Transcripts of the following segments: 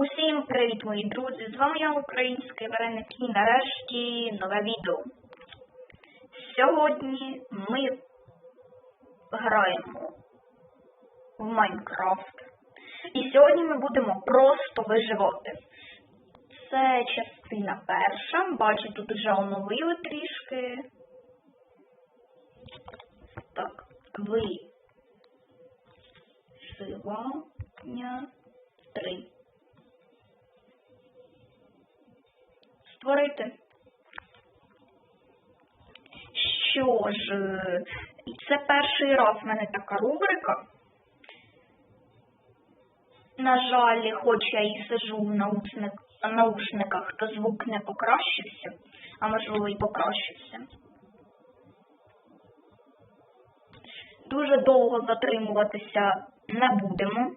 Усім привіт, мої друзі! З вами я, український вареник, і нарешті нове відео. Сьогодні ми граємо в Майнкрафт. І сьогодні ми будемо просто виживати. Це частина перша. Бачу, тут вже оновили трішки. Так, виживання 3. Створити. Що ж, е, це перший раз в мене така рубрика. На жаль, хоч я і сижу в наушник, наушниках, то звук не покращився, а можливо і покращився. Дуже довго затримуватися не будемо.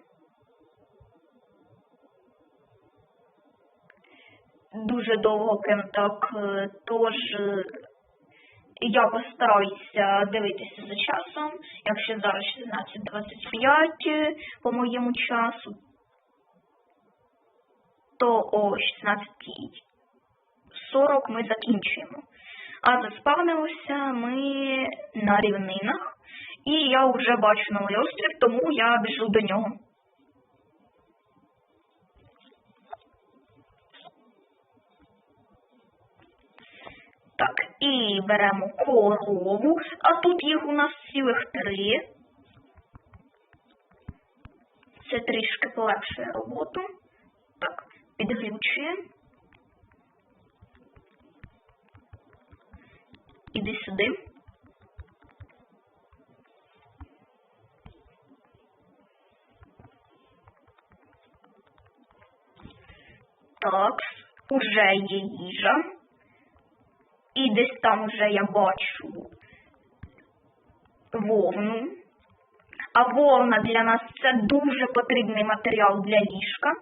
Дуже довго прям так, е, тож е, я постараюся дивитися за часом. Якщо зараз 16.25 е, по моєму часу, то о 16.40 ми закінчуємо. А заспавнилися ми на рівнинах. І я вже бачу новий острів, тому я біжу до нього. Так, і беремо корову, а тут їх у нас цілих три. Це трішки полегшує роботу. Так, підглючуємо. Іди сюди. Так, уже є їжа. І десь там вже я бачу вовну. А вовна для нас це дуже потрібний матеріал для ліжка.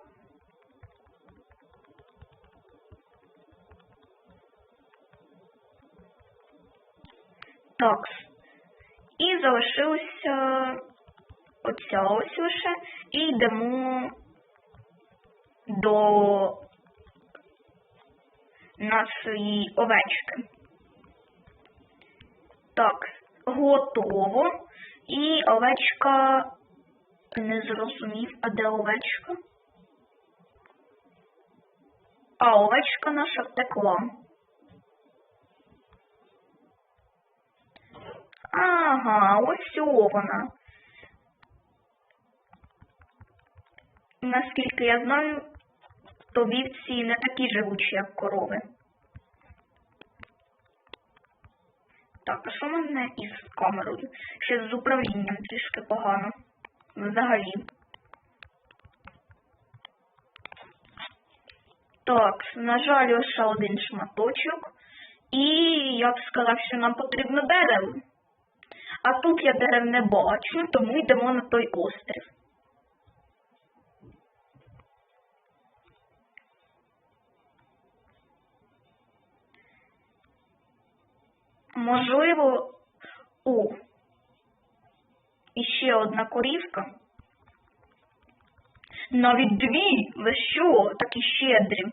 Так. І залишилося оця ось лише. І йдемо до нашої овечки. Так, готово. І овечка не зрозумів, а де овечка? А овечка наша втекла. Ага, ось вона. Наскільки я знаю, то вівці не такі живучі, як корови. Так, а що мене із камерою? Ще з управлінням трішки погано. Взагалі. Так, на жаль, лише один шматочок. І я б сказав, що нам потрібно дерево. А тут я дерев не бачу, тому йдемо на той острів. Можливо, о, іще одна корівка. Навіть дві, ви що, такі щедрі.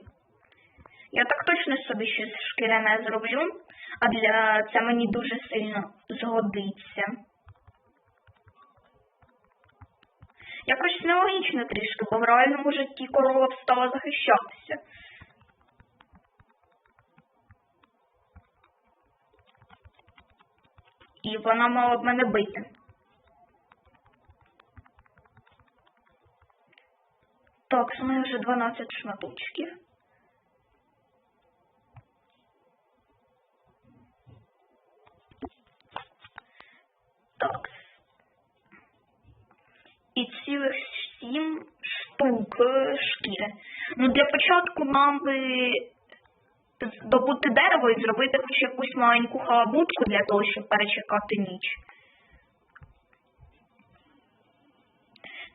Я так точно собі щось шкіряне зроблю, а для це мені дуже сильно згодиться. Якось нелогічно трішки, бо в реальному житті корова стала захищатися. І вона мала б мене бити. Так, з мене вже 12 шматочків. Так. І цілих 7 штук е, шкіри. Ну, для початку нам би добути дерево і зробити хоч якусь маленьку халабутку для того, щоб перечекати ніч.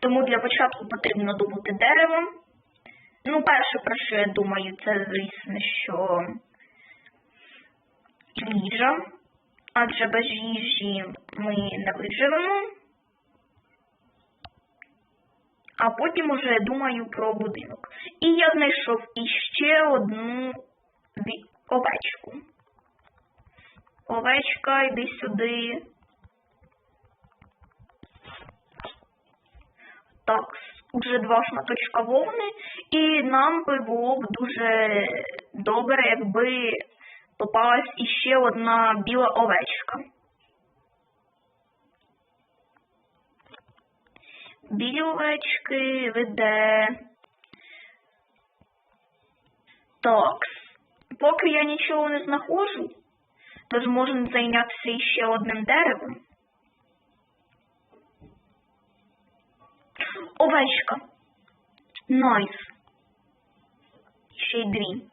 Тому для початку потрібно добути дерево. Ну, перше, про що я думаю, це, звісно, що їжа, адже без їжі ми не виживемо. а потім уже думаю про будинок. І я знайшов іще одну ві- овечку. Овечка, йди сюди. Так, уже два шматочка вовни, і нам би було б дуже добре, якби попалась іще одна біла овечка. Білі овечки веде. Так, поки я нічого не знаходжу, то зможемо зайнятися іще одним деревом. Овечка. Найс. Ще й дві.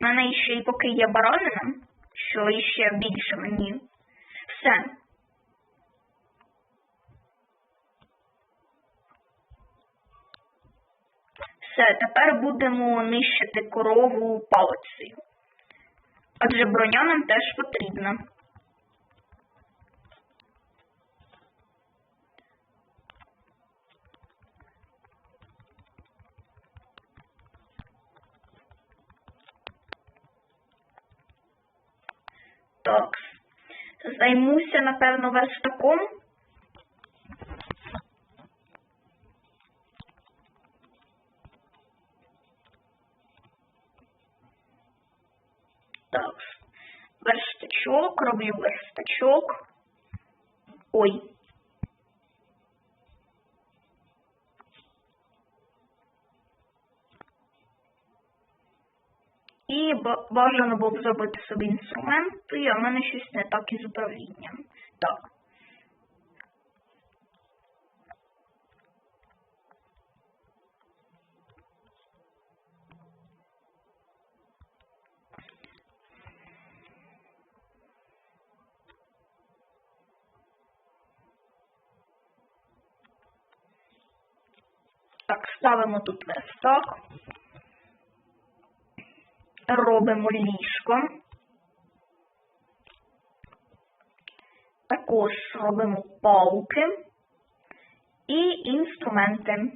У мене ще й поки є баранина, що іще більше мені. Все. Все, тепер будемо нищити корову палицею. Адже броня нам теж потрібна. Так. Займуся, напевно, верстаком. Так. Верстачок, роблю верстачок. Ой. І ба- бажано було б зробити собі інструменти, а в мене щось не так із управлінням. Так. Так, ставимо тут верстак. Робимо ліжко. Також робимо палки і інструменти.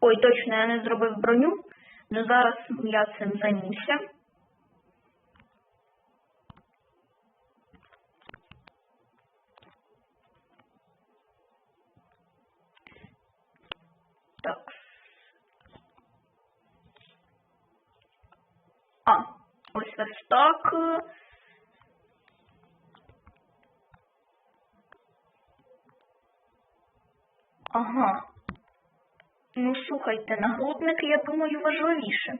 Ой, точно, я не зробив броню. Ну зараз я цим займуся. Так. А, ось ось так. Ага. Ну, слухайте, нагрудник, я думаю, важливіше.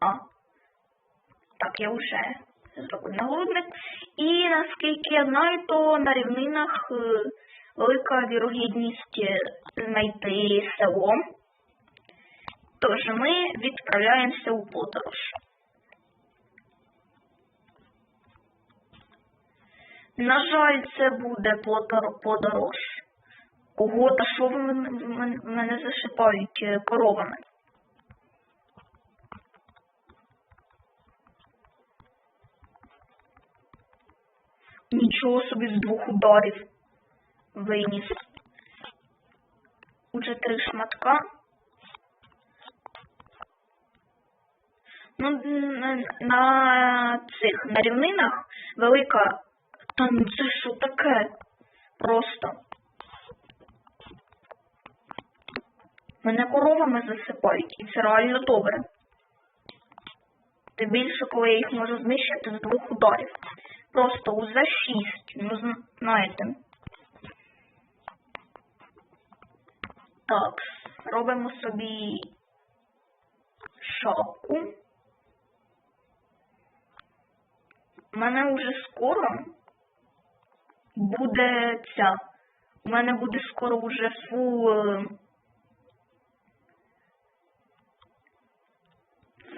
А. Так, я вже зробив нагрудник. І наскільки я знаю, то на рівнинах е, велика вірогідність е, знайти село. Тож ми відправляємося у подорож. На жаль, це буде подор- подорож. Ого, та що ви мене, е, коровами? Нічого собі з двох ударів виніс. Уже три шматка. Ну, на, на цих на рівнинах велика. Та ну це що таке? Просто. Мене коровами засипають, і це реально добре. Тим більше, коли я їх можу знищити з двох ударів. Просто за шість, ну знаєте. Так, робимо собі шапку. У мене вже скоро буде ця. У мене буде скоро вже фул.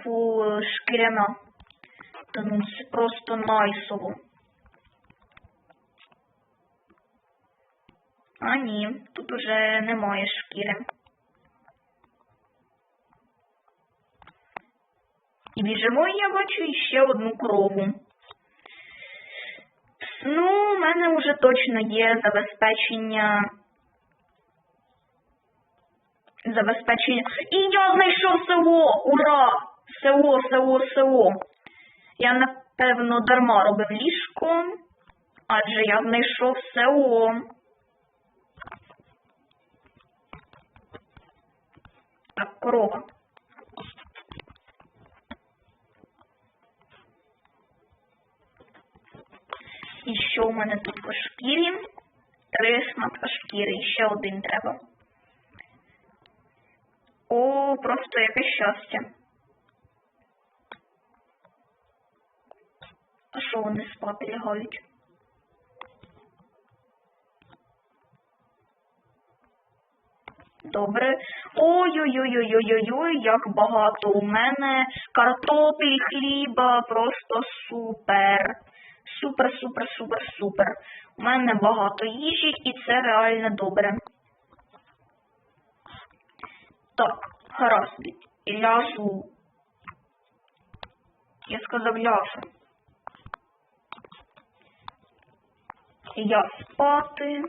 Е, шкіряна. Та ну це просто найсово. А ні, тут уже немає шкіри. І біжимо, я бачу ще одну корову. Ну, у мене вже точно є забезпечення. Забезпечення. І я знайшов село! Ура! Село, село, село. Я напевно дарма робив ліжко, адже я знайшов село. Так, корова. І що у мене тут по шкірі? Три шматка шкіри, і ще один треба. О, просто яке щастя. Вони спати лягають? Добре. Ой-ой-ой-ой-ой-ой, як багато у мене картоплі, хліба, просто супер. Супер, супер, супер, супер. У мене багато їжі і це реально добре. Так, гаразд. Ляжу. Я сказав ляжу. Я спати.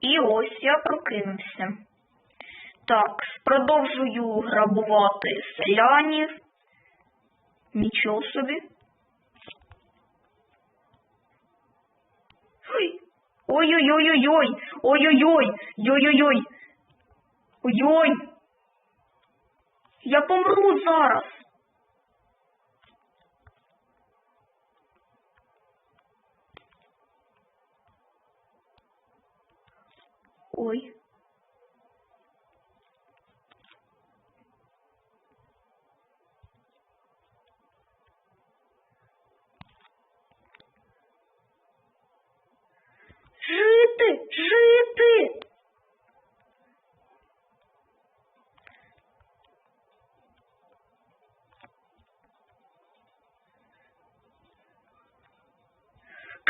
І ось я прокинувся. Так, продовжую грабувати селянів. Нічого собі. Ой. Ой-ой-ой-ой-ой! Ой-ой-ой! Ой-ой-ой! Ой-ой! Я помру зараз! Ой. Жити, жити.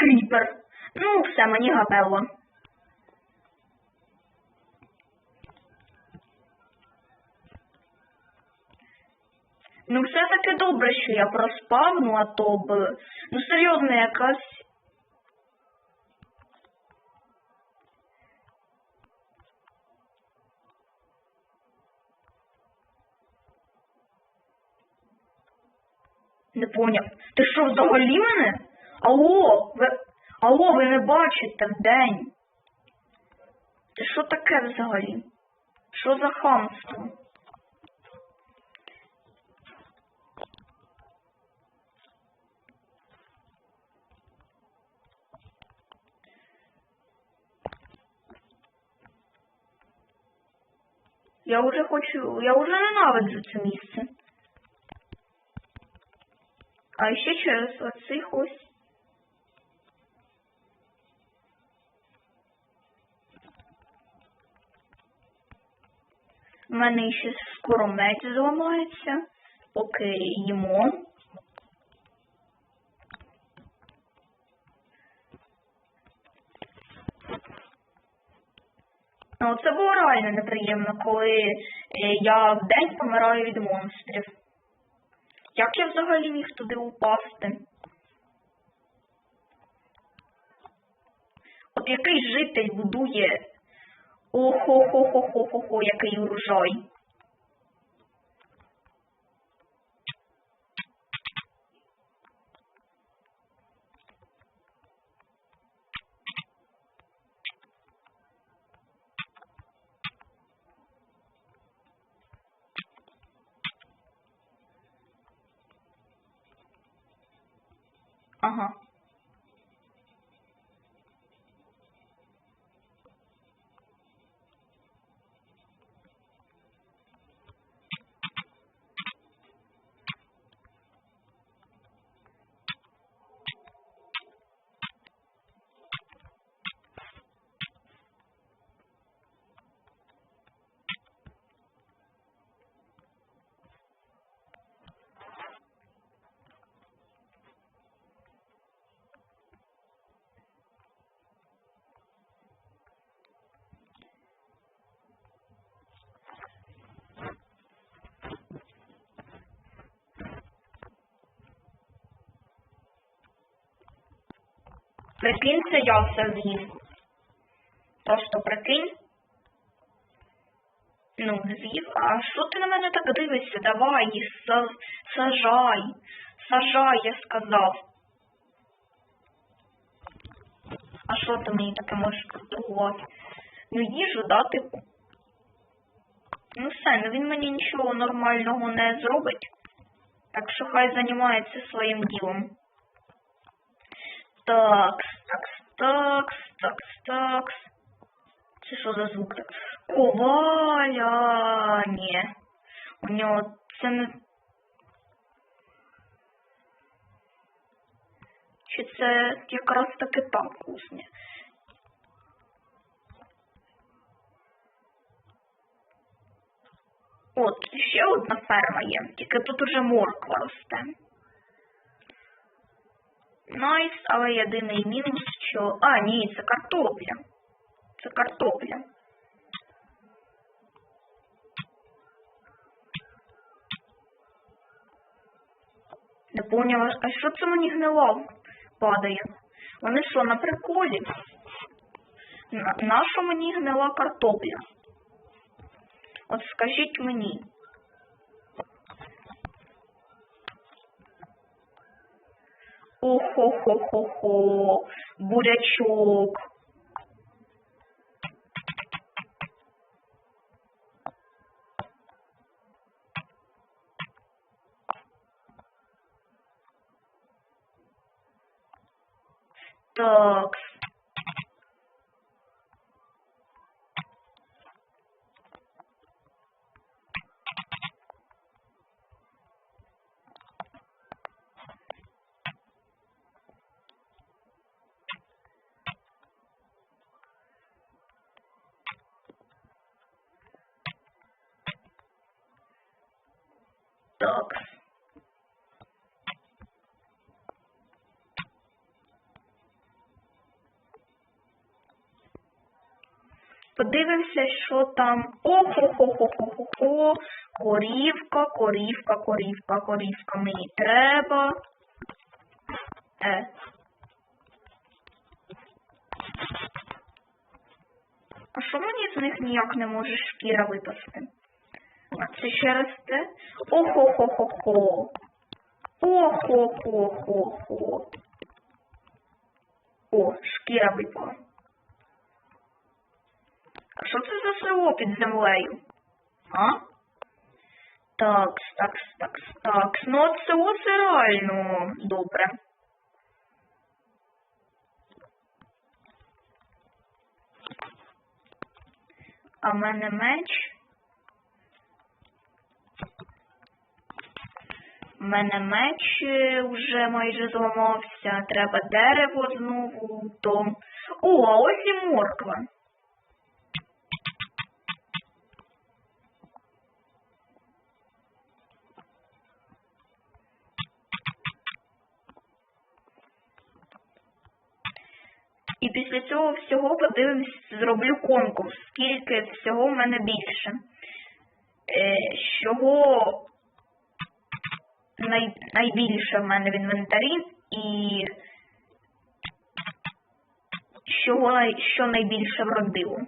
Кріпер. Ну, все, мені габело. Ну, все-таки добре, що я проспав, ну а то б. Ну, серйозно, якась. Не поняв. Ти що, взагалі мене? Алло, ви. Алло, ви не бачите вдень. Ти що таке взагалі? Що за хамство? Я уже хочу, я уже ненавиджу це місце. А ще через оцих ось. Мене ще скоро меч зламається, поки їмо. Ну, це було реально неприємно, коли е, я в день помираю від монстрів. Як я взагалі міг туди упасти? От який житель будує охо-хо-хо-хо-хо-хо, який урожай. Ага. Прикинь, це я все з'їв. Просто прикинь. Ну, з'їв. А що ти на мене так дивишся? Давай, сажай. Сажай, я сказав. А що ти мені таке можеш торгувати? Ну, їжу, да, типу? Ну все, ну він мені нічого нормального не зробить. Так що хай займається своїм ділом. Такс, такс, такс, такс, такс. Це що за звук? Коваля. Ні. У нього це не. Чи це якраз таки так вкусне? От, ще одна ферма є, тільки тут уже морква росте. Найс, але єдиний мінус, що... А, ні, це картопля. Це картопля. Не поняла, а що це мені гнила падає? Вони що, на приколі? На, нащо мені гнила картопля? От скажіть мені. Охо-хо-хо-хо, бурячок. Так. Так. Подивимося, що там. Охо-хо-хо-хо-хо-хо. Корівка, корівка, корівка, корівка. Мені треба. Е. А що мені з них ніяк не може шкіра випасти? А це ще росте? Охо-хо-хо-хо. Охо-хо-хо-хо. О, шкіра випала. А що це за село під землею? А? Такс, такс, такс, такс. Ну от село це реально добре. А в мене меч. У мене меч е, вже майже зламався. Треба дерево знову. То... О, а ось і морква. І після цього всього подивимось, зроблю конкурс, скільки всього в мене більше. Е, з чого най, найбільше в мене в інвентарі і чого що найбільше вродило.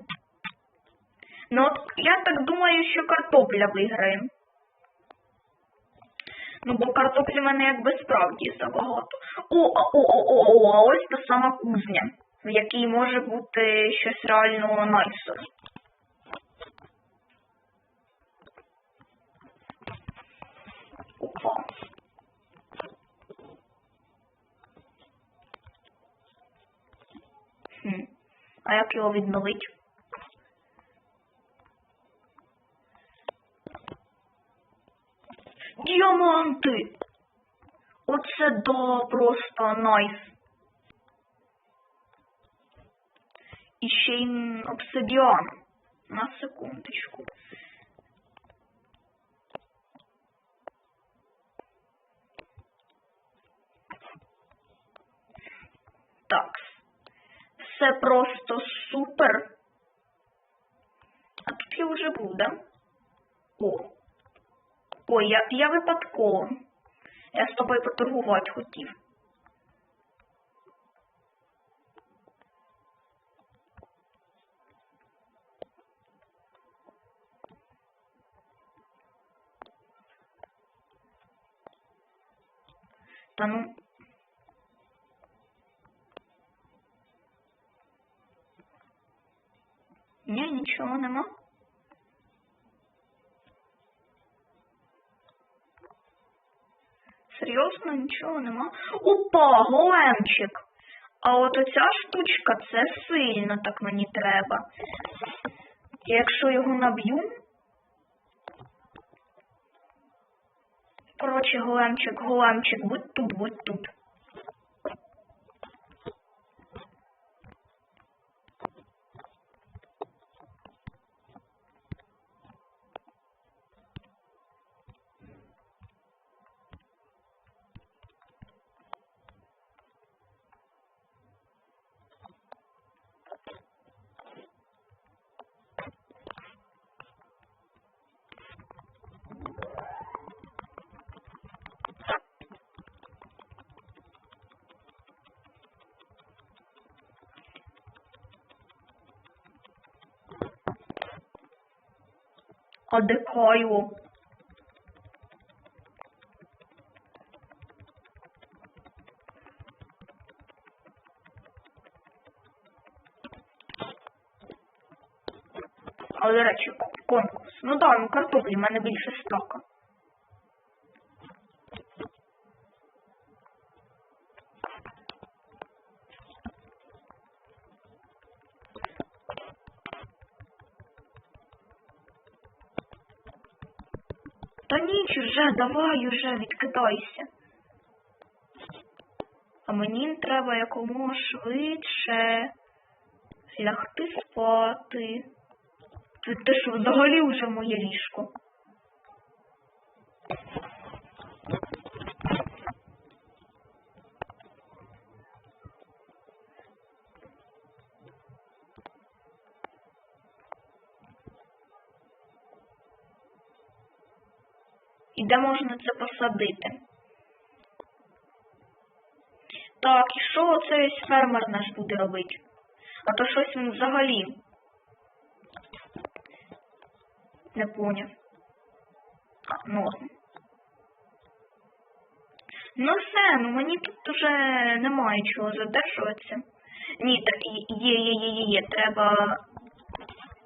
Ну от я так думаю, що картопля виграє. Ну, бо картоплі в мене якби справді забагато. О, о, о, о, о, о, ось та сама кузня, в якій може бути щось реально. Опа. Хм. А як його відновить? Діаманти! Оце да, просто найс. Й обсидіан. На секундочку. Так. Все просто супер. А тут я вже був, да? О. Ой, я, я випадково. Я з тобою поторгувати хотів. Та ну. Ні, нічого нема. Серйозно, нічого нема. Опа, големчик. А от оця штучка, це сильно так мені треба. Якщо його наб'ю. Коротше, големчик, големчик, будь тут, будь тут. А Але речі, конкурс. Ну да, ну картоплі, в мене більше стака. Та ніч вже, давай уже, відкидайся. А мені треба якомога швидше лягти спати. Це що взагалі вже моє ліжко. Де можна це посадити? Так, і що оцей фермер наш буде робити? А то щось він взагалі не поняв. А, норм. Ну все, ну мені тут вже немає чого задержуватися. Ні, так є, є, є, є, є, треба.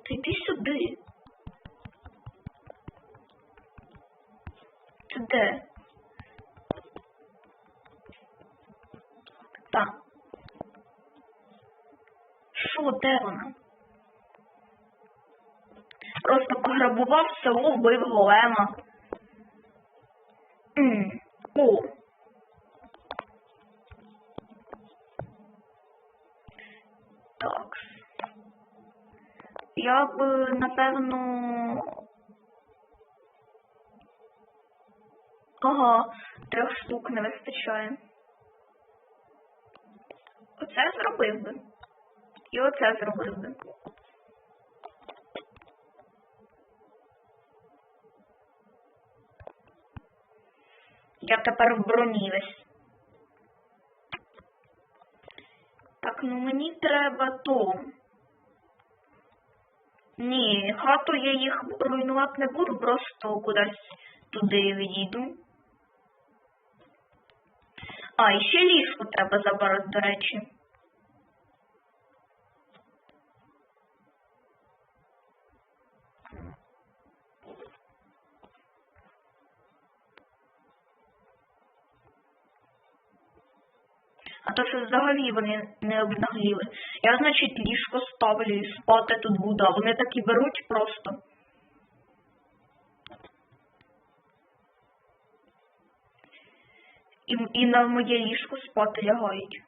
Та йди сюди. Де? Так. Де вона? Просто пограбував село, вбив голема. М, О. Так. Я б, напевно. Ага, трьох штук не вистачає. Оце зробив би. І оце зробив би. Я тепер в броні весь. Так, ну мені треба то. Ні, хату я їх руйнувати не буду, просто кудись туди відійду. А, і ще ліжко треба забрати, до речі. А то що взагалі вони не обнагліли. Я, значить, ліжко ставлю і спати тут буду, вони такі беруть просто. І, і на моє ліжко спати лягають.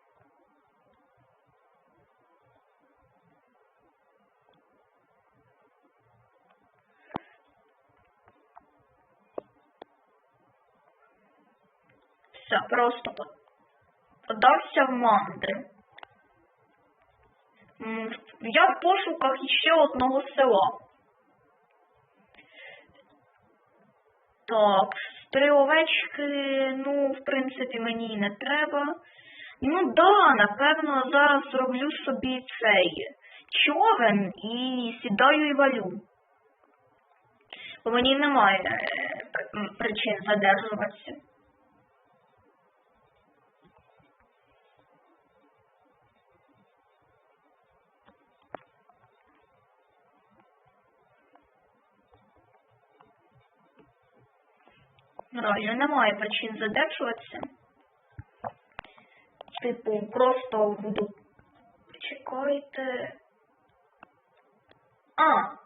Все, просто подався в мандри. Я в пошуках ще одного села. Так, три овечки, ну, в принципі, мені не треба. Ну да, напевно, зараз роблю собі цей човен і сідаю і валю. Бо мені немає е, причин задержуватися. Реально немає причин задержуватися. Типу, просто буду. Чекайте. А.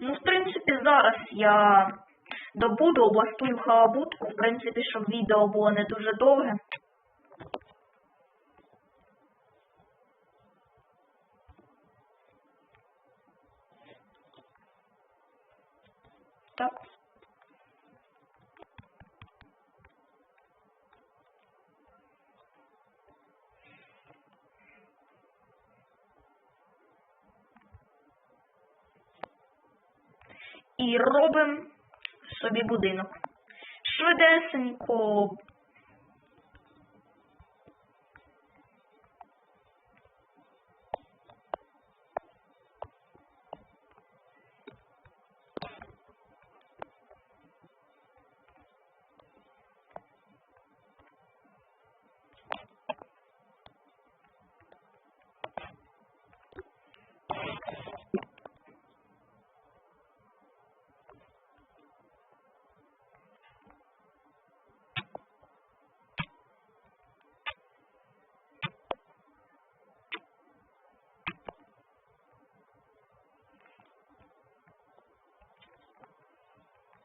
Ну, в принципі, зараз я добуду областую халабутку, в принципі, щоб відео було не дуже довге. Так. І робимо собі будинок. Швидесенько.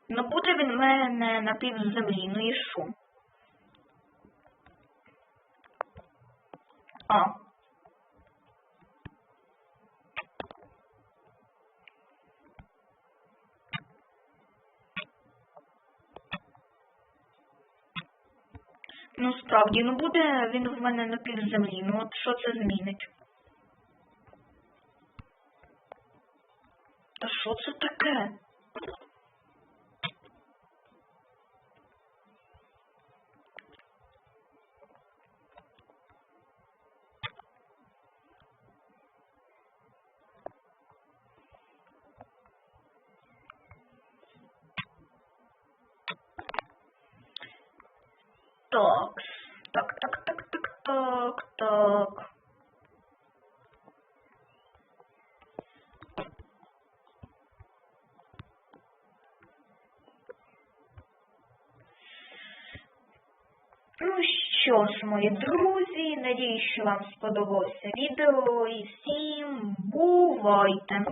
Ну буде він в мене на півземлі, ну і що? А. Ну справді, ну буде він в мене на півземлі, ну от що це змінить? Та що це таке? Так, так, так, так, так, так, так. Ну що ж, мої друзі, надіюсь, що вам сподобалося відео і всім бувайте!